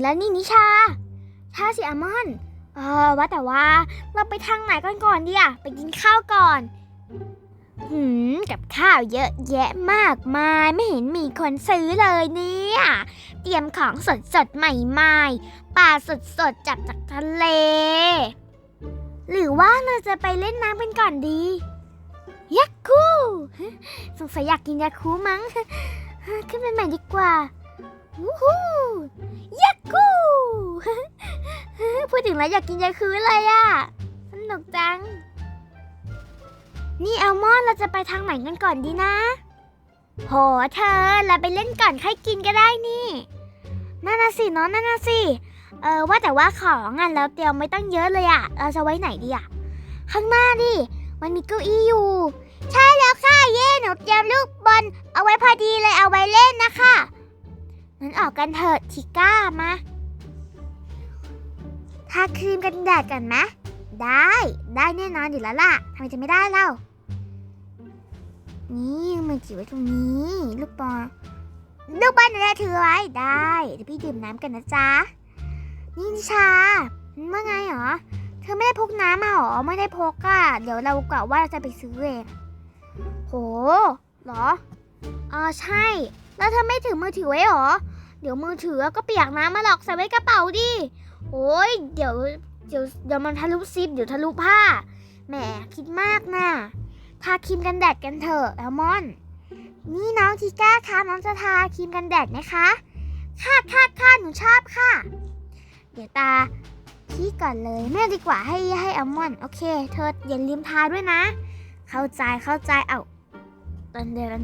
แล้วนี่นิชา ชาสิอามอน เออว่าแต่ว่าเราไปทางไหนกันก่อนดีอะไปกินข้าวก่อน หืม กับข้าวเยอะแยะมากมายไม่เห็นมีคนซื้อเลยเนี่ย เตรียมของสดสดใหม่ๆปลาสดสดจับจากทะเล หรือว่าเราจะไปเล่นน้ำกันก่อนดียักคูสงสัยอยากกินยาคูมั้ง ขึ้นไปใหม่ดีกว่า ฮู้ยักคูพูดถึงแล้วอยากกินยาคูเลยอะสนุกจัง นี่แอลมอนเราจะไปทางไหนกันก่อนดีนะ โหเธอเราไปเล่นก่อนค่อยกินก็ได้นี่นั่นน่ะสิเนาะนั่นน่ะสิ เออว่าแต่ว่าของอะเราเตรียมไม่ตั้งเยอะเลยอะเราจะไว้ไหนดีอะข้างหน้าดิมันมีเก้าอี้อยู่ ใช่แล้วค่ะเย่หนูเตรียมลูกบอลเอาไว้พอดีเลยเอาไว้เล่นนะคะ งั้นออกกันเถิดทิก้ามาทาครีมกันแดดกันไหมได้ได้แน่นอนอยู่แล้วล่ะทำไมจะไม่ได้เล่า นี่มือจิ๋วไว้ตรงนี้ลูกบอลลูกบอลหนูจะถือไว้ได้เดี๋ยวพี่ดื่มน้ำกันนะจ๊ะนี่นิชาว่าไงหรอเธอไม่ได้พกน้ำมาหรอไม่ได้พกอะเดี๋ยวเรากะว่าเราจะไปซื้อเองโหหรออ๋อใช่ แล้วเธอไม่ถือมือถือไว้หรอ เดี๋ยวมือถือก็เปียกน้ำมาหรอกใส่ไว้กระเป๋าดิโอ้ยเดี๋ยวเดี๋ยวเดี๋ยวมันทะลุซิปเดี๋ยวทะลุผ้าแหมคิดมากนะทาครีมกันแดดกันเถอะแอลมอน นี่น้องทีก้าคะน้องจะทาครีมกันแดดไหมคะค่ะค่ะค่ะหนูชอบค่ะ เดี๋ยวตาพี่ก่อนเลยแม่ดีกว่าให้ให้อัลมอนด์โอเค เธออย่าลืมทาด้วยนะ เข้าใจเข้าใจเอ้าตอนเดิน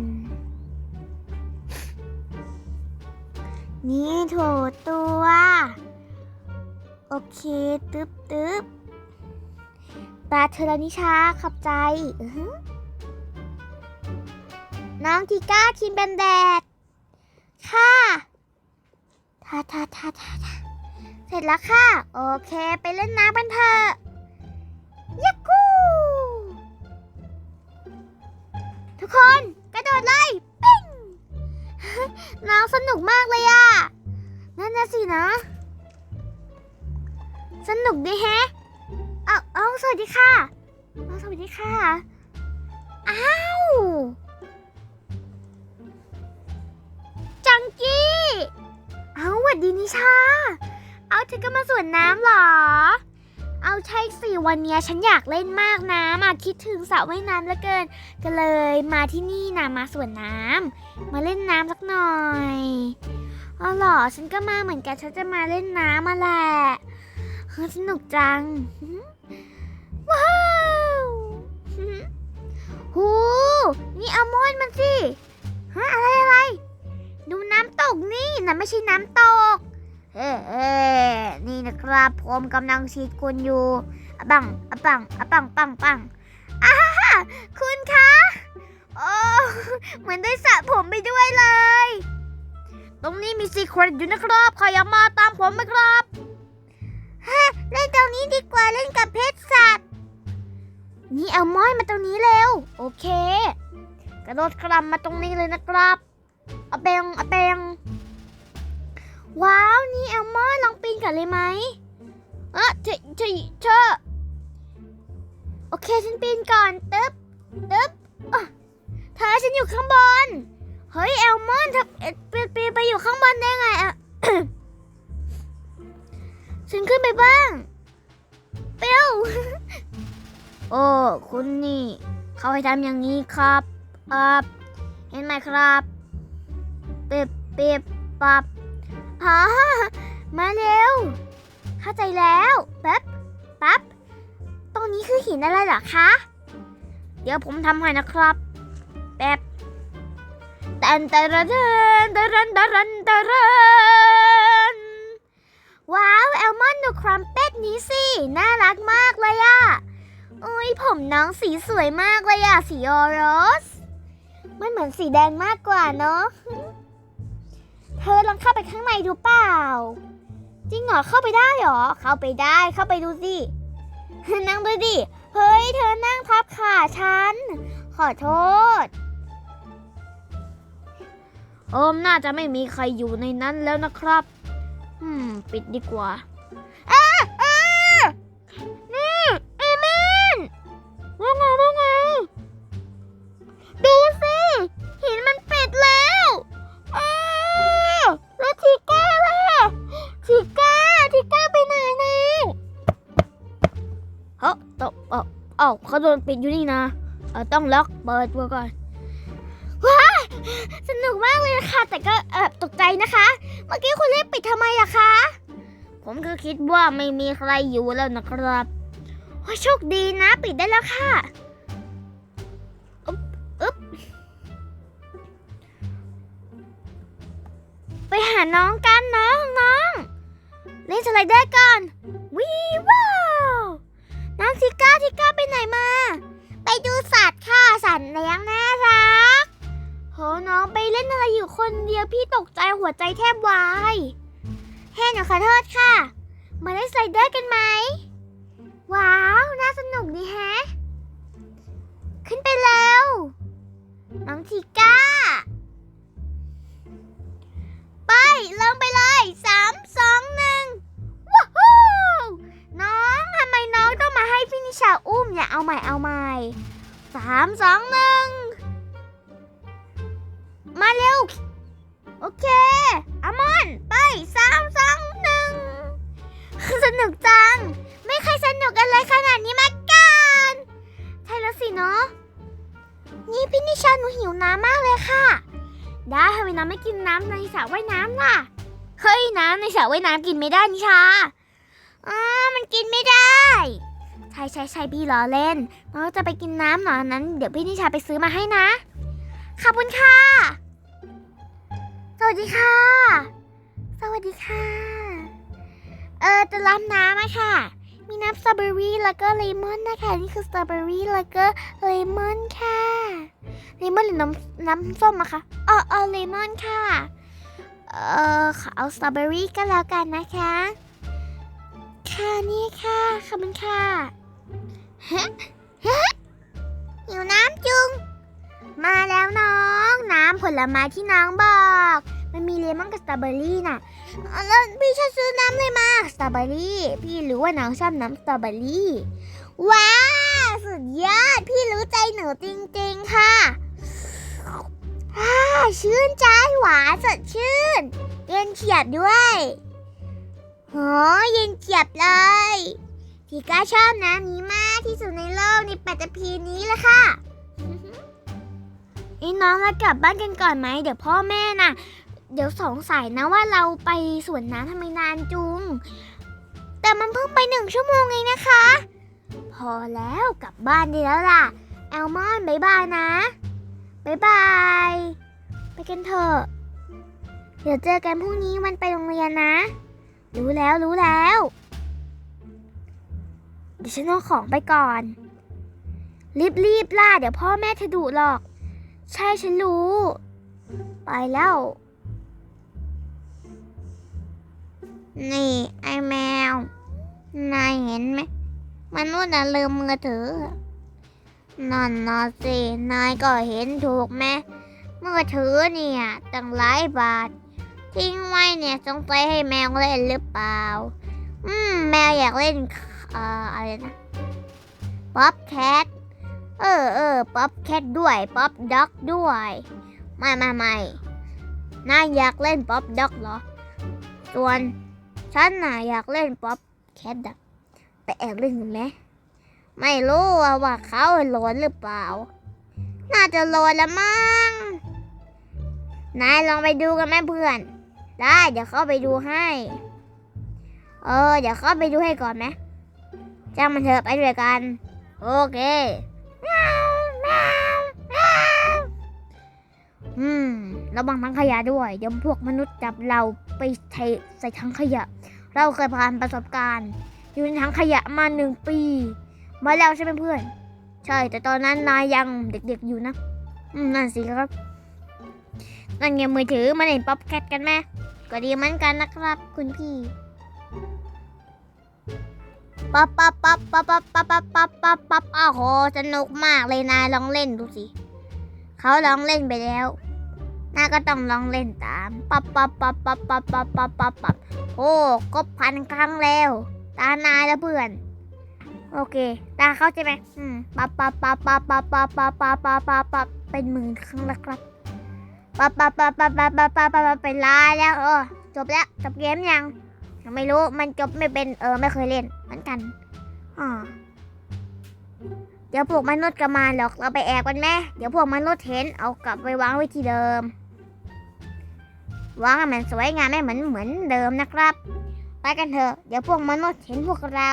นี่โถตัว โอเค ตึ๊บตึ๊บตาเธอแล้วนิชาขอบใจ น้องทีก้าครีมแบนแดด ค่ะทาทาทาทาทาเสร็จแล้วค่ะ โอเค ไปเล่นน้ำกันเถอะยักกู ทุกคน กระโดดเลย น้องสนุกมากเลยอะ นั่นนะสินะ สนุกดีแฮะ เอาเอาสวัสดีค่ะเอาสวัสดีค่ะ อ้าว จังกี้ เอาสวัสดีนิชา เอาเธอก็มาสวนน้ำเหรอ เอาใช่สิวันนี้ฉันอยากเล่นมากนะ มาคิดถึงสระว่ายน้ำเหลือเกิน ก็เลยมาที่นี่นะมาสวนน้ำมาเล่นน้ำสักหน่อยอ๋อหรอฉันก็มาเหมือนกันฉันจะมาเล่นน้ำมาแหละสนุกจัง ว้าวหูนี่อัลมอนด์มันสิฮะอะไรอะไร ดูน้ำตกนี่นะไม่ใช่น้ำตก เอ๊นี่นะครับผมกำลังฉีดคุณอยู่อะบังอะปังอะปังปังปังอ้าฮ่าฮ่าคุณคะโอ้เหมือนได้สระผมไปด้วยเลย ตรงนี้มีซีเครตอยู่นะครับใครอยากมาตามผมไหมครับฮะเล่นตรงนี้ดีกว่าเล่นกับเพชรสัตว์ นี่เอาม้อยมาตรงนี้เร็ว โอเค กระโดดกลับมาตรงนี้เลยนะครับอะเบงอะเบง ว้าว นี่แอลมอนลองปีนกันเลยไหมเออเธอเธอเธอโอเคฉันปีนก่อนตึ๊บตึ๊บเธอฉันอยู่ข้างบน เฮ้ยแอลมอนเธอปีนปีนไปอยู่ข้างบนได้ไงอะฉันขึ้นไปบ้างเปียวโอ้คุณนี่ เขาให้ทำอย่างนี้ครับเอ่อเห็นไหมครับปิบปิบปับ ฮะมาเร็ว เข้าใจแล้วแป๊บปั๊บตรงนี้คือหินอะไรเหรอคะ เดี๋ยวผมทำให้นะครับแป๊บตันตระเดนตะรันตะรันตะรันว้าวแอลมอนดูครัมเป็ดนี้สิ น่ารักมากเลยอะอุ้ยผมน้องสีสวยมากเลยอะสีออโรส มันเหมือนสีแดงมากกว่าเนาะ ธอลองเข้าไปข้างในดูเปล่า จริงเหรอเข้าไปได้เหรอ เข้าไปได้เข้าไปดูสิ นั่งดูดิ เฮ้ย เธอนั่งทับขาฉัน ขอโทษ โอมน่าจะไม่มีใครอยู่ในนั้นแล้วนะครับ อืม ปิดดีกว่า อ้าเอ้าเขาโดนปิดอยู่นี่นะเออต้องล็อกเปิดตัวก่อนว้าสนุกมากเลยค่ะ แต่ก็เออตกใจนะคะ เมื่อกี้คุณรีบปิดทำไมล่ะคะ ผมก็คิดว่าไม่มีใครอยู่แล้วนะครับโอ้ยโชคดีนะปิดได้แล้วค่ะอึ๊บอึ๊บไปหาน้องกันน้องน้องเล่นสไลเดอร์ก่อนวีว้าวน้อง ทิก้าทิก้าไปไหนมา ไปดูสัตว์ค่ะสัตว์เลี้ยงน่ารักโหน้องไปเล่นอะไรอยู่คนเดียวพี่ตกใจหัวใจแทบวายเฮ้หนูขอโทษค่ะ มาเล่นสไลเดอร์กันไหม ว้าว น่าสนุกดีแฮะ ขึ้นไปเร็วน้องทีก้า สามสองหนึ่งมาเร็ว โอเคอามอน ไปสามสองหนึ่งสนุกจัง ไม่เคยสนุกกันเลยขนาดนี้มากันใช่แล้วสิเนาะนี่พี่นิชาหนูหิวน้ำมากเลยค่ะ ได้ทำไมน้ำไม่กินน้ำในสระว่ายน้ำล่ะเฮ้ยน้ำในสระว่ายน้ำกินไม่ได้นิชาอ่ามันกินไม่ได้ ใช่ใช่ใช่พี่ล้อเล่นน้องจะไปกินน้ำหนอนั้น เดี๋ยวพี่นิชาไปซื้อมาให้นะ ขอบคุณค่ะ สวัสดีค่ะ สวัสดีค่ะ เออจะรับน้ำอะค่ะ มีน้ำสตรอเบอรี่แล้วก็เลมอนนะคะนี่คือสตรอเบอรี่แล้วก็เลมอนค่ะเลมอนหรือน้ำน้ำส้มอะคะเออเออเลมอนค่ะ เออขอเอาสตรอเบอรี่ก็แล้วกันนะคะค่ะนี่ค่ะขอบคุณค่ะ หิวน้ำจุง มาแล้วน้อง น้ำผลไม้ที่น้องบอก มันมีเลมอนกับสตรอเบอรี่น่ะแล้วพี่ชอบซื้อน้ำเลยมาสตรอเบอรี่พี่รู้ว่าน้องชอบน้ำสตรอเบอรี่ว้าวสุดยอด พี่รู้ใจหนูจริงๆค่ะอ่าชื่นใจหวานสดชื่น เย็นเฉียบด้วยโหเย็นเฉียบเลย พี่ก้าชอบน้ำนี้มากที่สุดในโลกในปัตตภีนี้แหละค่ะไอ้น้องเรากลับบ้านกันก่อนไหมเดี๋ยวพ่อแม่น่ะ เดี๋ยวสงสัยนะว่าเราไปสวนน้ำทำไมนานจุง แต่มันเพิ่งไปหนึ่งชั่วโมงเองนะคะ พอแล้วกลับบ้านได้แล้วล่ะ แอลมอนบายบายนะบายบาย ไปกันเถอะ เดี๋ยวเจอกันพรุ่งนี้วันไปโรงเรียนนะ รู้แล้วรู้แล้ว เดี๋ยวฉันเอาของไปก่อน รีบๆล่ะเดี๋ยวพ่อแม่เธอดุหรอก ใช่ฉันรู้ ไปแล้ว นี่ ไอแมว นายเห็นไหมมนุษย์น่ะลืมมือถือ นั่นนะสินายก็เห็นถูกไหมมือถือเนี่ยตั้งหลายบาท ทิ้งไว้เนี่ยสงสัยให้แมวเล่นหรือเปล่า อืม แมวอยากเล่นเอ่ออะไรนะป๊อปแคทเออเออป๊อปแคทด้วยป๊อปด็อกด้วยไม่ไม่ไม่นายอยากเล่นป๊อปด็อกเหรอส่วนฉันน่ะอยากเล่นป๊อปแคทอะไปแอบเล่นกันไหมไม่รู้ว่าเขาโหลดหรือเปล่า น่าจะโหลดละมั้งนายลองไปดูกันไหมเพื่อน ได้เดี๋ยวเข้าไปดูให้ เออ เดี๋ยวเข้าไปดูให้ก่อนไหม จ้างมันเถอะไปด้วยกัน โอเคอืมระวังทั้งขยะด้วยเดี๋ยวพวกมนุษย์จับเราไปใส่ใส่ถังขยะ เราเคยผ่านประสบการณ์ อยู่ในถังขยะมาหนึ่งปี มาแล้วใช่ไหมเพื่อน ใช่ แต่ตอนนั้นนายยังเด็กๆอยู่นะ อืมนั่นสิครับ นั่นไงมือถือมาเล่นป๊อปแคทกันไหมก็ดีเหมือนกันนะครับ คุณพี่ ปั๊บปั๊บปั๊บปั๊บปั๊บปั๊บปั๊บปั๊บปั๊บปั๊บอ้โหสนุกมากเลยนายลองเล่นดูสิเขาลองเล่นไปแล้วน้าก็ต้องลองเล่นตามปับปับปับปับปับปับปับปับปับโอ้ก็พันครั้งแล้วตานายแล้วเพื่อน โอเค ตาเข้าใจไหมอืมปับปับปับปับปับปับปับปับปับปับปับเป็นหมื่นครั้งแล้วครับปับปับปับปับปับปับปับปับเป็นล้านแล้วเออจบแล้วจบเกมยัง ไม่รู้มันจบไม่เป็นเออไม่เคยเล่นเหมือนกันอ่าเดี๋ยวพวกมนุษย์ก็มาหรอกเราไปแอบกันไหมเดี๋ยวพวกมนุษย์เห็นเอากลับไปวางไว้ที่เดิมวางให้มันสวยงามไม่เหมือนเหมือนเดิมนะครับ ไปกันเถอะเดี๋ยวพวกมนุษย์เห็นพวกเรา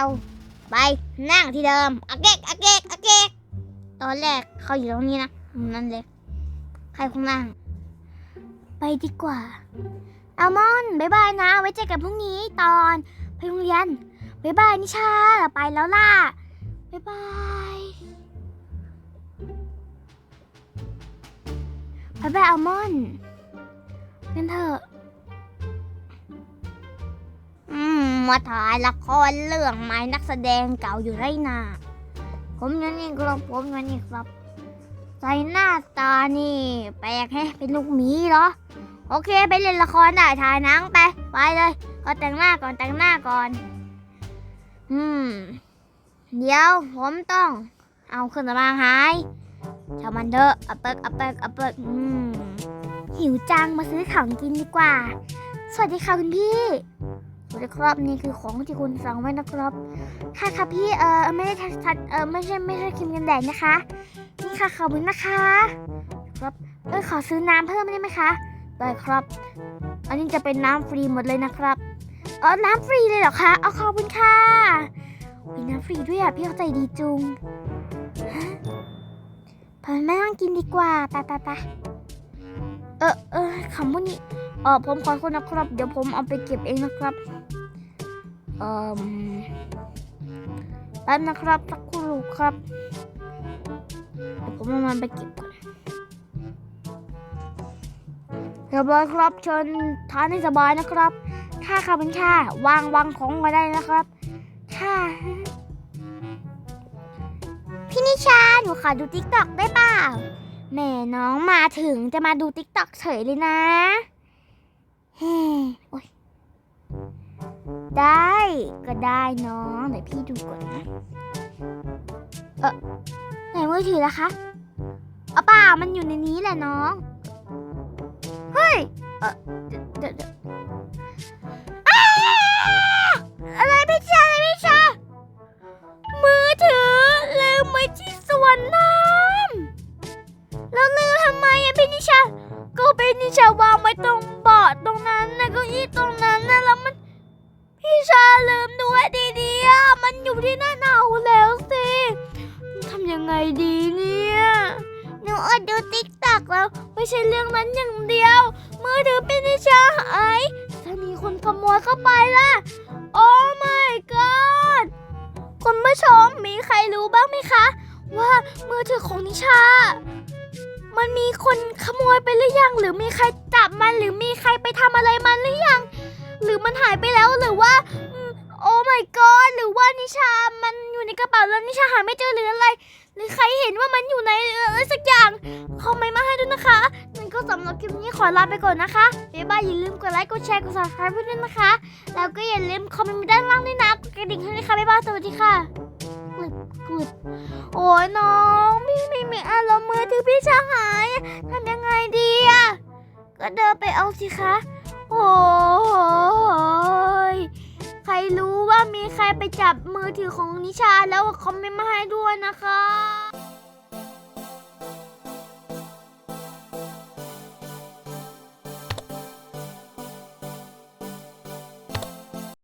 ไปนั่งที่เดิมอาเกกอาเกกอาเกกตอนแรกเขาอยู่ตรงนี้นะนั่นเลยใครคงนั่ง ไปดีกว่า อัลมอนด์บายบายนะ ไว้เจอกันพรุ่งนี้ตอนไปโรงเรียนบายบายนิชาไปแล้วล่ะบายบายบายบายอัลมอนด์งั้นเถอะอืมมาถ่ายละครเรื่องใหม่นักแสดงเก่าอยู่ไรนาผมนั่นเองครับผมนั่นเองครับใส่หน้าตานี่ แปลกแฮะเป็นลูกหมีเหรอ โอเคไปเล่นละครได้ถ่ายหนังไปไปเลยก็แต่งหน้าก่อนแต่งหน้าก่อน อืม เดี๋ยวผมต้อง เอาเครื่องสำอางหายชางมันเถอะอัปเปิกอัปเปิกอัปเปิกอืมหิวจังมาซื้อของกินดีกว่า สวัสดีค่ะคุณพี่สวัสดีครับนี่คือของที่คุณสั่งไว้นะครับ ค่ะค่ะพี่เออไม่ได้ทัดทัดเออไม่ใช่ไม่ใช่ครีมกันแดดนะคะ นี่ค่ะขอบคุณนะคะ ครับเออขอซื้อน้ำเพิ่มได้ไหมคะ ได้ครับ อันนี้จะเป็นน้ำฟรีหมดเลยนะครับเออน้ำฟรีเลยเหรอคะ เอาขอบคุณค่ะมีน้ำฟรีด้วยอะพี่เข้าใจดีจุงฮะพอแม่ต้องกินดีกว่าไปไปไปเออเออคำพวกนี้เออผมขอโทษนะครับ เดี๋ยวผมเอาไปเก็บเองนะครับเอ่อแป๊บนะครับสักครู่ครับเดี๋ยวผมเอามันไปเก็บก่อน เรียบร้อยครับเชิญทานให้สบายนะครับค่าค่ะเป็นค่าวางวางของมาได้นะครับค่ะพี่นิชาหนูขอดูติ๊กต็อกได้เปล่าแม่น้องมาถึงจะมาดูติ๊กต็อกเฉยเลยนะเฮ้โอ๊ยได้ก็ได้น้องเดี๋ยวพี่ดูก่อนนะ เออไหนมือถือล่ะคะเอาเปล่ามันอยู่ในนี้แหละน้อง อเดี๋ยวอะไรพี่ชาอะไรพี่ชามือถือลืมไว้ที่สวนน้ำแล้วลืมทำไมอะพี่นิชา ก็เป็นนิชาวางไว้ตรงเบาะตรงนั้นนะเก้าอี้ตรงนั้นนะแล้วมัน พี่ชาลืมดูให้ดีๆอะมันอยู่ที่หน้าหนาวแล้วสิทำยังไงดีเนี่ยหนูอดดูติ๊กตักแล้ว ไม่ใช่เรื่องนั้นอย่างเดียว มือถือเป็นนิชาหายถ้ามีคนขโมยเข้าไปล่ะ โอ้ my god คุณผู้ชมมีใครรู้บ้างไหมคะ ว่ามือถือของนิชา มันมีคนขโมยไปหรือยัง หรือมีใครจับมันหรือมีใครไปทำอะไรมันหรือยัง หรือมันหายไปแล้วหรือว่าโอ้ my god หรือว่านิชา มันอยู่ในกระเป๋าแล้วนิชาหาไม่เจอหรืออะไร หรือใครเห็นว่ามันอยู่ในอะไรสักอย่างคอมเมนต์มาให้ด้วยนะคะงั้นก็สำหรับคลิปนี้ขอลาไปก่อนนะคะบ๊ายบายอย่าลืมกดไลค์กดแชร์กด subscribe ด้วยนะคะ แล้วก็อย่าลืมคอมเมนต์ด้านล่างด้วยนะกดกระดิ่งให้ด้วยค่ะบ๊ายบายสวัสดีค่ะกลึบกลึบโอ้ยน้องพี่ไม่มีอารมณ์มือถือพี่ชาหายทำยังไงดีอะก็เดินไปเอาสิคะโอ้ รู้ว่ามีใครไปจับมือถือของนิชาแล้วคอมเมนต์มาให้ด้วยนะคะ